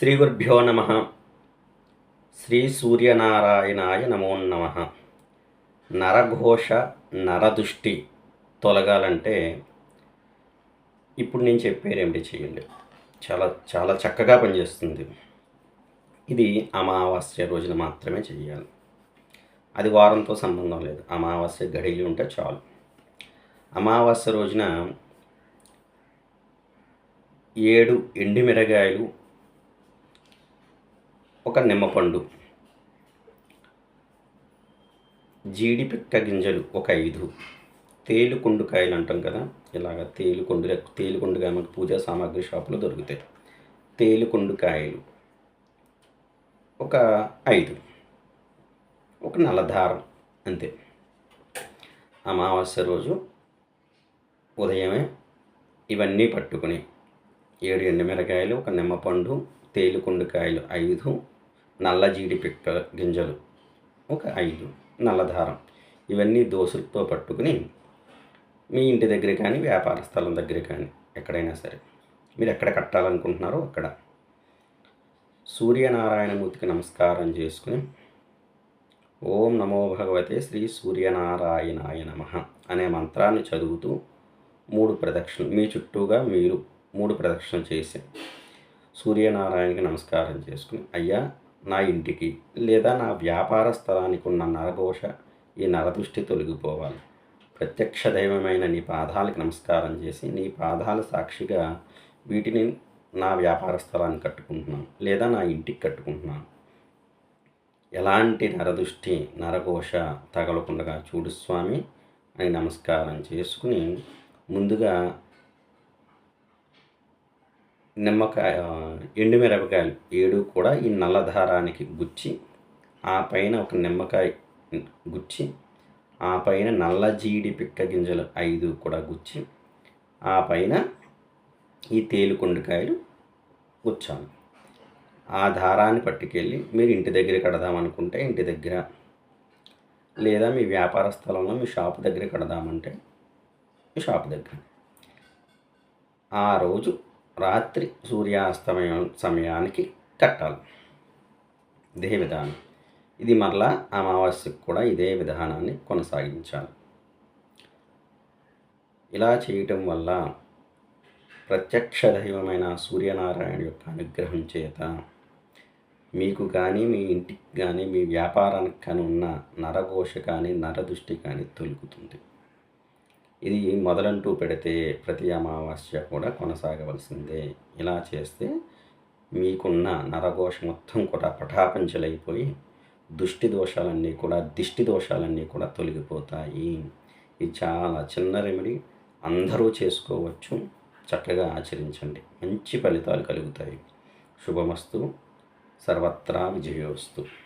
శ్రీ గురుభ్యో నమ. శ్రీ సూర్యనారాయణాయ నమో నమ. నరఘోష నరదుష్టి తొలగాలంటే ఇప్పుడు నేను చెప్పే చేయండి చాలా చాలా చక్కగా పనిచేస్తుంది. ఇది అమావాస్య రోజున మాత్రమే చేయాలి అది వారంతో సంబంధం లేదు. అమావాస్య గడియలు ఉంటే చాలు. అమావాస్య రోజున ఏడు ఎండిమిరగాయలు ఒక నిమ్మపండు. జీడిపిక్క గింజలు ఒక ఐదు. తేలుకొండుకాయలు అంటాం కదా? ఇలాగ తేలుకొండు తేలుకొండుకాయ మనకు పూజా సామాగ్రి షాపులో దొరుకుతాయి. తేలుకొండుకాయలు ఒక ఐదు. ఒక నల్లధారం అంతే. అమావాస్య రోజు ఉదయమే ఇవన్నీ పట్టుకుని ఏడు ఎండుమిరకాయలు ఒక నిమ్మపండు తేలుకొండుకాయలు ఐదు నల్ల జీడి పిక్క గింజలు. ఒక ఐదు. నల్లధారం ఇవన్నీ దోసులతో పట్టుకుని మీ ఇంటి దగ్గర కానీ వ్యాపార స్థలం దగ్గర కానీ ఎక్కడైనా సరే. మీరు ఎక్కడ కట్టాలనుకుంటున్నారో అక్కడ. సూర్యనారాయణమూర్తికి నమస్కారం చేసుకుని ఓం నమో భగవతే శ్రీ సూర్యనారాయణాయ నమ అనే మంత్రాన్ని చదువుతూ మూడు ప్రదక్షిణ మీ చుట్టూగా మీరు మూడు ప్రదక్షిణ చేసి సూర్యనారాయణకి నమస్కారం చేసుకుని అయ్యా నా ఇంటికి లేదా నా వ్యాపార స్థలానికి ఉన్న నరఘోష ఈ నరదృష్టి తొలగిపోవాలి. ప్రత్యక్ష దైవమైన నీ పాదాలకు నమస్కారం చేసి నీ పాదాల సాక్షిగా వీటిని నా వ్యాపార స్థలాన్ని కట్టుకుంటున్నాను లేదా నా ఇంటికి కట్టుకుంటున్నాను. ఎలాంటి నరదృష్టి నరఘోష తగలకుండా చూడు స్వామి అని నమస్కారం చేసుకుని ముందుగా నిమ్మకాయ ఎండుమిరపకాయలు ఏడు కూడా ఈ నల్లధారానికి గుచ్చి ఆ పైన ఒక నిమ్మకాయ గుచ్చి ఆ పైన నల్ల జీడి పిక్క గింజలు ఐదు కూడా గుచ్చి ఆ పైన ఈ తేలుకొండకాయలు గుచ్చాను ఆ దారాన్ని పట్టుకెళ్ళి మీరు ఇంటి దగ్గర కడదామనుకుంటే ఇంటి దగ్గర లేదా మీ వ్యాపార స్థలంలో మీ షాప్ దగ్గర కడదామంటే మీ షాప్ దగ్గర. ఆ రోజు రాత్రి సూర్యాస్తమయం సమయానికి కట్టాలి. ఇదే విధానం. ఇది మరలా అమావాస్యకు కూడా ఇదే విధానాన్ని కొనసాగించాలి. ఇలా చేయటం వల్ల ప్రత్యక్ష దైవమైన సూర్యనారాయణ యొక్క అనుగ్రహం చేత మీకు కానీ మీ ఇంటికి కానీ మీ వ్యాపారానికి కానీ ఉన్న నరఘోష కానీ నరదృష్టి కానీ తొలుగుతుంది ఇది మొదలంటూ పెడితే ప్రతి అమావాస్య కూడా కొనసాగవలసిందే. ఇలా చేస్తే మీకున్న నరఘోష మొత్తం కూడా పటాపంచలైపోయి దుష్టి దోషాలన్నీ కూడా దిష్టి దోషాలన్నీ కూడా తొలగిపోతాయి. ఇది చాలా చిన్న రెమెడీ అందరూ చేసుకోవచ్చు. చక్కగా ఆచరించండి. మంచి ఫలితాలు కలుగుతాయి. శుభమస్తు. సర్వత్రా విజయోస్తు.